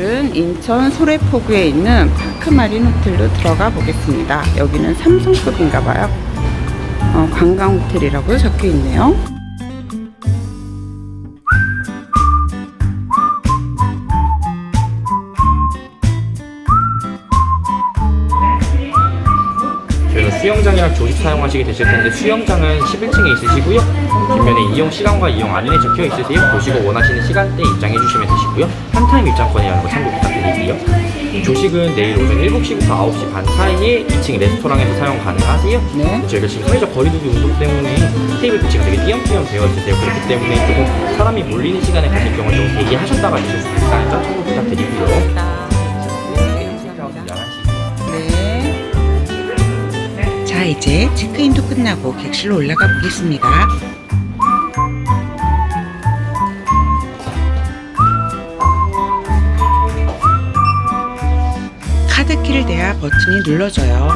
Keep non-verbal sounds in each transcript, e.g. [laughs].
오늘은 인천 소래포구에 있는 파크마린 호텔로 들어가 보겠습니다. 여기는 삼성급인가 봐요. 어, 관광 호텔이라고 적혀 있네요. 수영장이랑 조식 사용하시게 되실 텐데 수영장은 11층에 있으시고요. 뒷면에 이용 시간과 이용 안내에 적혀 있으세요. 보시고 원하시는 시간대 입장해 주시면 되시고요. 한타임 입장권이라는 거 참고 부탁드리고요. 조식은 내일 오전 7시부터 9시 반 사이에 2층 레스토랑에서 사용 가능하세요. 네. 저희가 지금 사회적 거리두기 운동 때문에 테이블 배치가 되게 띄엄띄엄 되어 있으세요. 그렇기 때문에 조금 사람이 몰리는 시간에 가실 경우 좀 대기하셨다가 주실 수 있다는 점 참고 부탁드리고요. 이제 체크인도 끝나고 객실로 올라가 보겠습니다. 카드키를 대야 버튼이 눌러져요.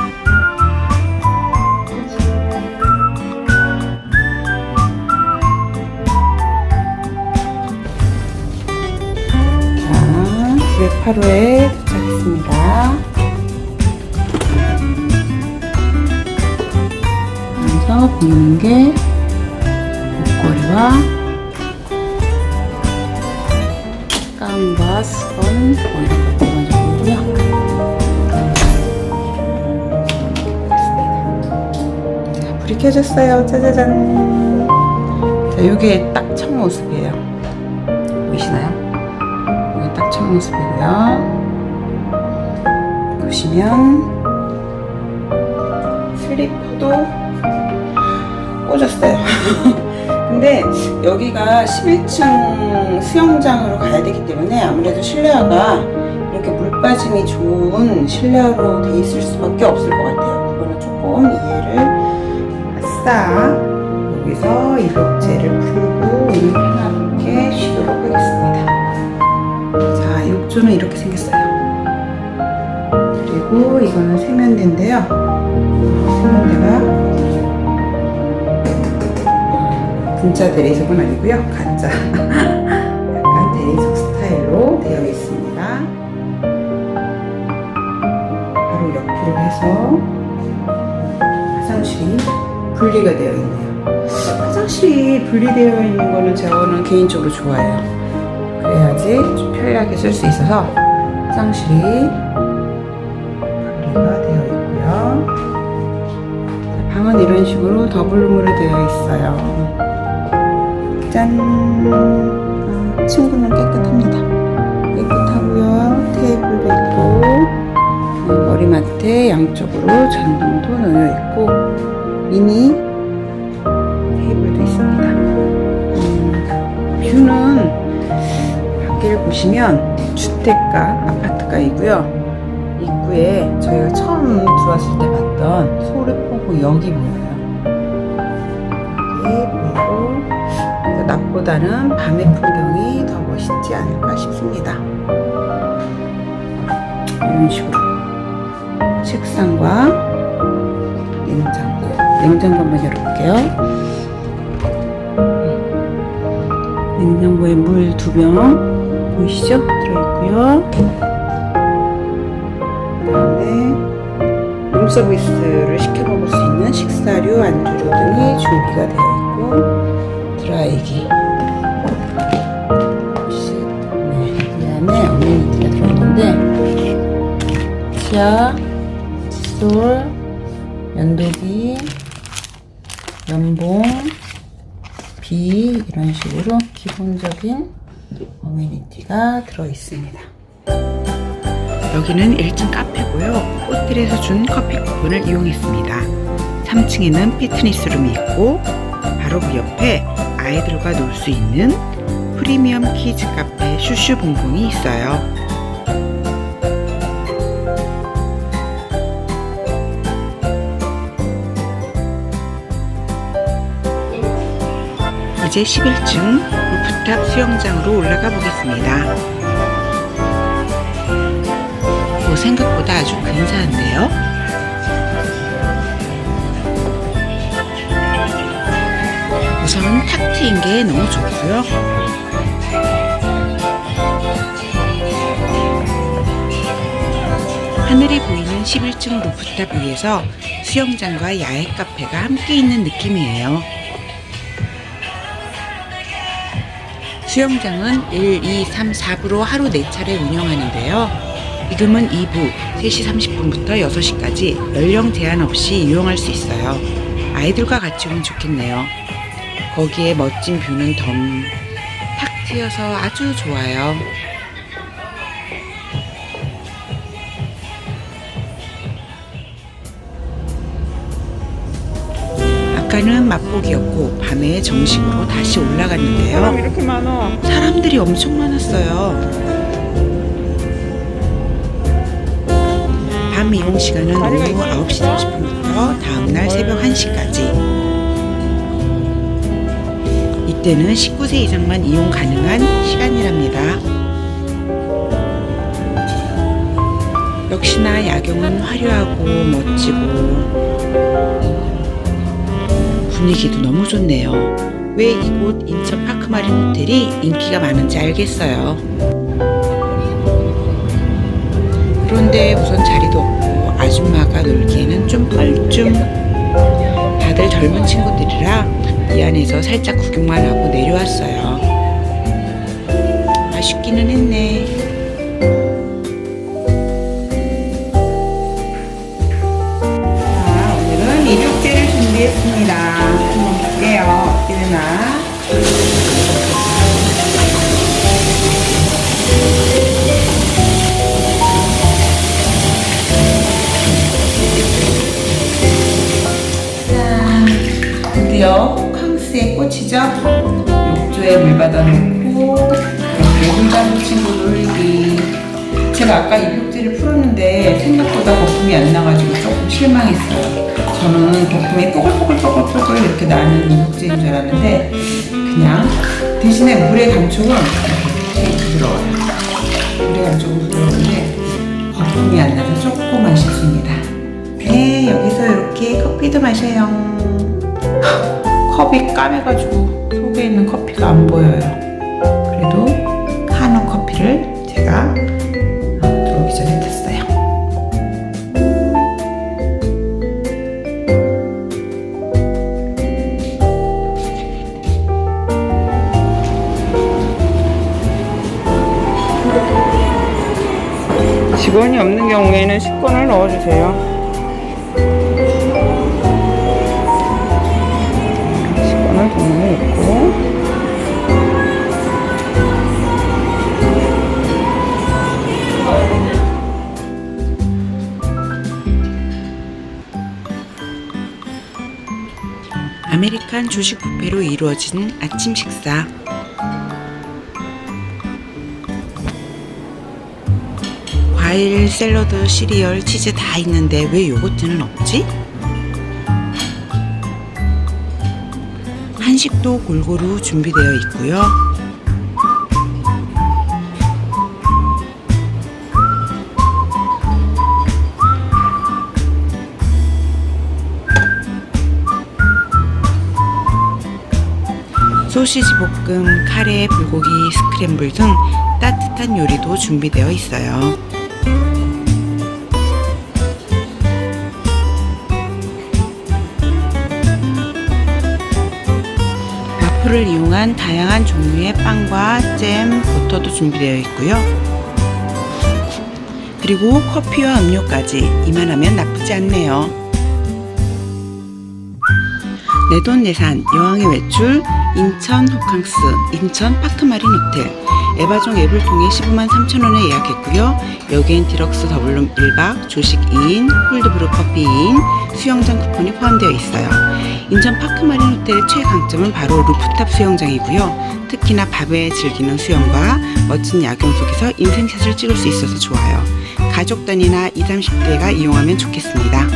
자, 908호에 도착했습니다. 먼저 보이는 게 목걸이와 가운과 수건 뭐 이런 것들 먼저 보이고요. 자, 불이 켜졌어요. 짜자잔. 자, 이게 딱 첫 모습이에요. 보이시나요? 이게 딱 첫 모습이고요. 보시면 슬리퍼도 꽂았어요. [laughs] 근데 여기가 11층 수영장으로 가야 되기 때문에 아무래도 실내화가 이렇게 물 빠짐이 좋은 실내화로 돼 있을 수밖에 없을 것 같아요. 그거는 조금 이해를 아싸 여기서 이 목재를 풀고 오늘 편하게 쉬도록 하겠습니다. 자, 욕조는 이렇게 생겼어요. 그리고 이거는 세면대인데요. 세면대가 진짜 대리석은 아니고요. 가짜. [laughs] 약간 대리석 스타일로 되어 있습니다. 바로 옆으로 해서 화장실이 분리가 되어 있네요. 화장실이 분리되어 있는 거는 저는 개인적으로 좋아해요. 그래야지 좀 편리하게 쓸 수 있어서 화장실이 분리가 되어 있고요. 자, 방은 이런 식으로 더블룸으로 되어 있어요. 짠! 아, 친구는 깨끗합니다. 깨끗하고요. 테이블도 있고 어, 머리맡에 양쪽으로 전등도 놓여 있고 미니 테이블도 있습니다. 음, 뷰는 밖을 보시면 주택가 아파트가이고요. 입구에 저희가 처음 들어왔을 때 봤던 소래포구 역이 보여요. 낮보다는 밤의 풍경이 더 멋있지 않을까 싶습니다. 이런 식으로 책상과 냉장고, 냉장고 한번 열어볼게요. 냉장고에 물 두 병 보이시죠? 들어있고요. 그다음에 룸서비스를 시켜 먹을 수 있는 식사류, 안주류 등이 준비가 되어 있고 드라이기 네, 이 안에 어메니티가 들어있는데 치아, 칫솔, 면도기, 면봉, 비 이런 식으로 기본적인 어메니티가 들어있습니다. 여기는 1층 카페고요. 호텔에서 준 커피 쿠폰을 이용했습니다. 3층에는 피트니스룸이 있고 바로 그 옆에 아이들과 놀 수 있는 프리미엄 키즈 카페 슈슈 봉봉이 있어요. 이제 11층 루프탑 수영장으로 올라가 보겠습니다. 오, 생각보다 아주 근사한데요. 우선 탁 트인 게 너무 좋고요. 하늘이 보이는 11층 루프탑 위에서 수영장과 야외 카페가 함께 있는 느낌이에요. 수영장은 1, 2, 3, 4부로 하루 4차례 운영하는데요. 지금은 2부 3시 30분부터 6시까지 연령 제한 없이 이용할 수 있어요. 아이들과 같이 오면 좋겠네요. 거기에 멋진 뷰는 덤, 탁 트여서 아주 좋아요. 아까는 맛보기였고 밤에 정식으로 다시 올라갔는데요. 이렇게 많아. 사람들이 엄청 많았어요. 밤 이용 시간은 오후 9시 30분부터 다음날 새벽 1시까지. 이때는 19세 이상만 이용 가능한 시간이랍니다. 역시나 야경은 화려하고 멋지고 분위기도 너무 좋네요. 왜 이곳 인천 파크마린 호텔이 인기가 많은지 알겠어요. 그런데 우선 자리도 없고 아줌마가 놀기에는 좀 뻘쭘. 다들 젊은 친구들이라 이 안에서 살짝 구경만 하고 내려왔어요. 아쉽기는 했네. 자, 오늘은 일육제를 준비했습니다. 한번 볼게요. 어떻게 되나. 짠. 드디어 꽃이죠. 욕조에 물 받아놓고 이렇게 혼자 친구 놀기. 제가 아까 입욕제를 풀었는데 생각보다 거품이 안 나가지고 조금 실망했어요. 저는 거품이 뽀글뽀글뽀글뽀글 이렇게 나는 입욕제인 줄 알았는데 그냥 대신에 물의 감촉은 부드러워요. 물의 감촉은 부드러운데 거품이 안 나서 조금 아쉽습니다. 네, 여기서 이렇게 커피도 마셔요. 컵이 까매가지고 속에 있는 커피가 안 보여요. 그래도 카누 커피를 제가 어, 들어오기 전에 탔어요. 직원이 없는 경우에는 식권을 넣어주세요. 아메리칸 조식 뷔페로 이루어진 아침 식사. 과일, 샐러드, 시리얼, 치즈 다 있는데 왜 요거트는 없지? 한식도 골고루 준비되어 있고요. 소시지 볶음, 카레, 불고기, 스크램블 등 따뜻한 요리도 준비되어 있어요. 와플을 이용한 다양한 종류의 빵과 잼, 버터도 준비되어 있고요. 그리고 커피와 음료까지 이만하면 나쁘지 않네요. 내돈내산 여왕의 외출 인천 호캉스 인천 파크마린 호텔 에바종 앱을 통해 15만 3천원에 예약했고요. 여기엔 디럭스 더블룸 1박, 조식 2인, 콜드브루 커피 2인, 수영장 쿠폰이 포함되어 있어요. 인천 파크마린 호텔의 최강점은 바로 루프탑 수영장이고요. 특히나 밤에 즐기는 수영과 멋진 야경 속에서 인생샷을 찍을 수 있어서 좋아요. 가족 단위나 20, 30대가 이용하면 좋겠습니다.